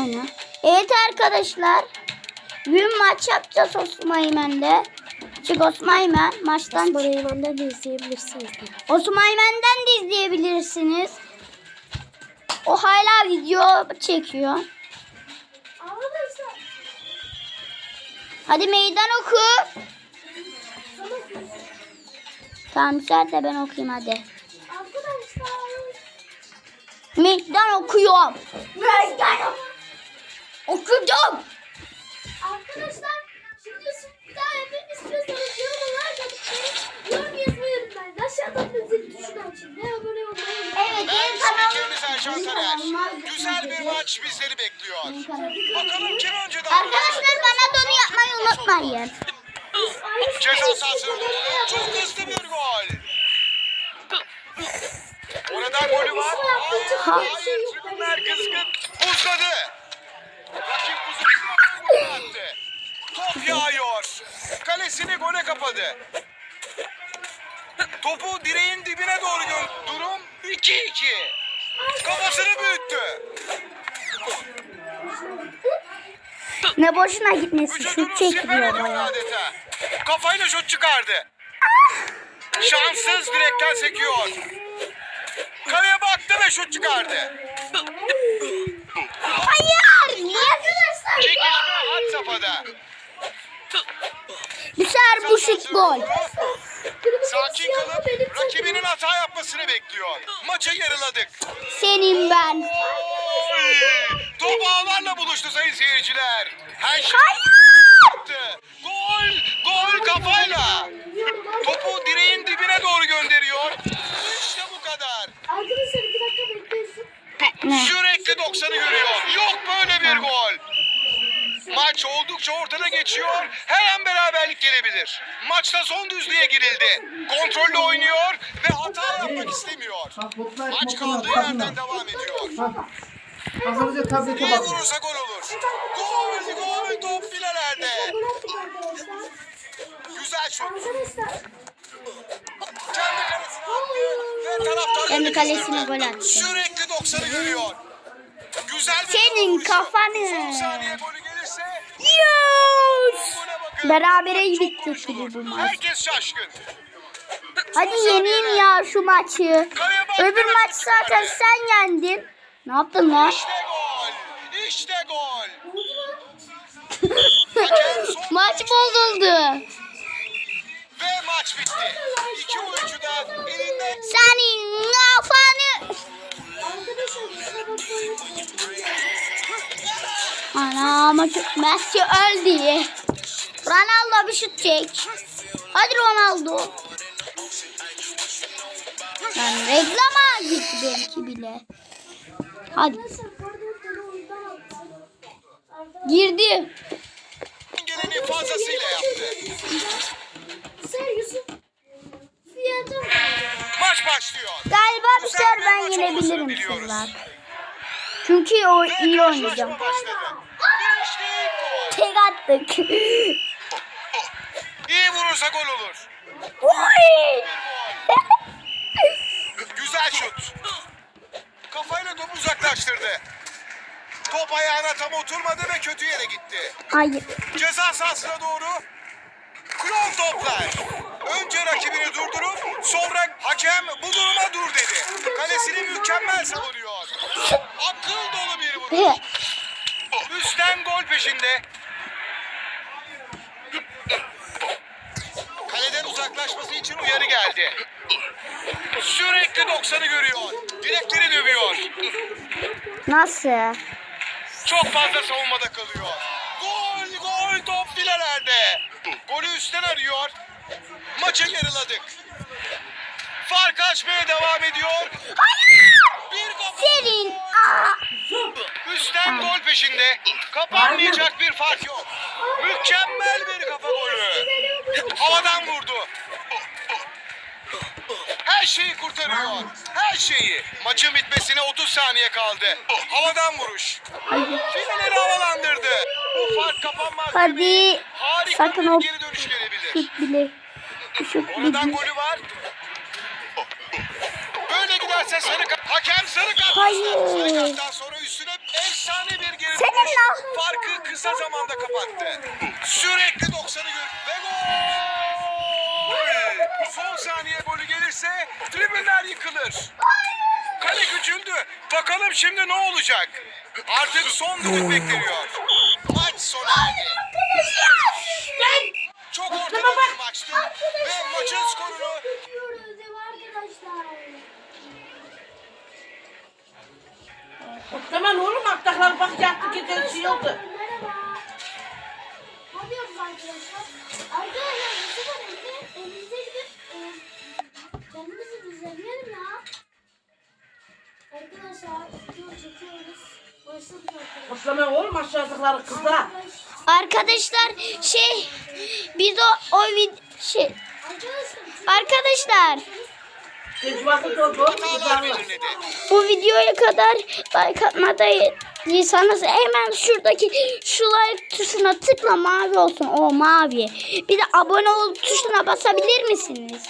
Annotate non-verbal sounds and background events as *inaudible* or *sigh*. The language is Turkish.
Oyna. Evet arkadaşlar. Bugün maç yapacağız Osman Eymen'de. Çık Osman Eymen maçtan çık. Eymen'den de izleyebilirsiniz. de. Osman Eymen'den de izleyebilirsiniz. O hala video çekiyor. Hadi meydan oku. Tamam sen de ben okuyayım hadi. Arkadaşlar. Meydan okuyorum. Meydan okudum. Arkadaşlar. Şimdi sizden hepiniz istiyorsanız yorumlar yapmayı, yorum yazmayı unutmayın. Aşağıda zil tuşunu açın ve abone olmayı unutmayın. Evet Ben benim kanalım. spikeriniz Erşan Taner. Güzel bir maç bizleri bekliyor. Bakalım kim önce daha Arkadaşlar bana donu yapmayı unutmayın. Ceza sahasına doğru çok hızlı bir gol. Oradan golü var. Hayır, tribünler kızgın. Buzladı. Rakip. Gol attı. Top yağıyor. Kalesini gole kapadı. Topu direğin dibine doğru gö Durum 2-2. Kafasını büyüttü. Ne boşuna gitmesi Vücudunu şut çekmiyor sipeledi baya. adeta. Kafayla şut çıkardı. Şanssız direkten sekiyor. Kaleye baktı ve şut çıkardı. Hayır! Çekişme had safhada. Sefer bu şut gol. Sakin kalıp rakibinin hata yapmasını bekliyor. Maçı yarıladık. Senin ben. Oy! Top ağlarla buluştu sayın seyirciler. Her şey yaptı. Gol! Gol kafayla. Topu direğin dibine doğru gönderiyor. İşte bu kadar. Arkadaşlar bir dakika bekleyin. Ne? Sürekli 90'ı görüyor. Yok böyle bir gol. Maç oldukça ortada geçiyor. Her an beraberlik gelebilir. Maçta son düzlüğe girildi. Kontrollü oynuyor ve hata yapmak istemiyor. Maç kaldığı yerden devam ediyor. Hazırlıca tablete İyi bak. vurursa gol olur. Gol, gol, top filelerde. Güzel şut. Kendi kalesine attı ve Kendi kalesine gol attı. Sürekli 90'ı görüyor. Güzel bir Senin kafanı. Son saniye golü Yes! Berabere bitti konuşulur. bu maç. Herkes şaşkın. Hadi yeneyim ya şu maçı. Öbür maç zaten sen yendin. Ne yaptın lan? İşte gol. İşte gol. *laughs* Maç bozuldu. Ve maç bitti. İki ama Messi öldü. Ronaldo bir şut çek. Hadi Ronaldo. Yani reklama gitti belki bile. Hadi girdi. geleni fazlasıyla yaptı. Maç başlıyor. Galiba bir sefer ben yenebilirim. Çünkü o iyi oynayacağım. Attık. *laughs* İyi vurursa gol olur. Oy! Güzel şut. Kafayla topu uzaklaştırdı. Top ayağına tam oturmadı ve kötü yere gitti. Hayır. Ceza sahasına doğru klon toplar. Önce rakibini durdurup sonra hakem bu duruma dur dedi. Kalesini mükemmel savunuyor. Akıl dolu bir vuruş. Üstten gol peşinde. Uzaklaşması için uyarı geldi. Sürekli 90'ı görüyor. Direkleri dövüyor. Nasıl? Çok fazla savunmada kalıyor. Gol gol top filelerde. Golü üstten arıyor. Maçı yarıladık. Fark açmaya devam ediyor. Bir. Aa! Üstten gol peşinde. Kapanmayacak bir fark yok. Mükemmel bir kafa. Havadan vurdu. Her şeyi kurtarıyor. Her şeyi. Maçın bitmesine 30 saniye kaldı. Havadan vuruş. Fileleri havalandırdı. Bu fark kapanmaz. Hadi. Harika Sakın bir o geri dönüş gelebilir. şut bile. Şut Oradan bile. golü var. Böyle giderse sarı kart. Hakem sarı kart. Hayır. Sarı karttan sonra üstüne efsane bir geri Seninle. Kısa zamanda kapattı. Sürekli 90'ı gör ve gol! Son saniye golü gelirse tribünler yıkılır. Kale küçüldü. Bakalım şimdi ne olacak? Artık son düdük bekleniyor. Maç sona erdi. Çok ortada bir maçtı ve maçın skorunu Kötüyoruz ev arkadaşlar. Tamam oğlum aktaklar bak yattı gider şey oldu. Arkadaşlar? Arkadaşlar bu sefer evde evimize gidip e, kendimizi düzenleyelim ya. Arkadaşlar video çekiyoruz. Tamam oğlum aşağıdakileri. Arkadaşlar şey biz o o vid şey Arkadaşlar bu videoya kadar like atmadıysanız hemen şuradaki şu like tuşuna tıkla mavi olsun o mavi. Bir de abone ol tuşuna basabilir misiniz?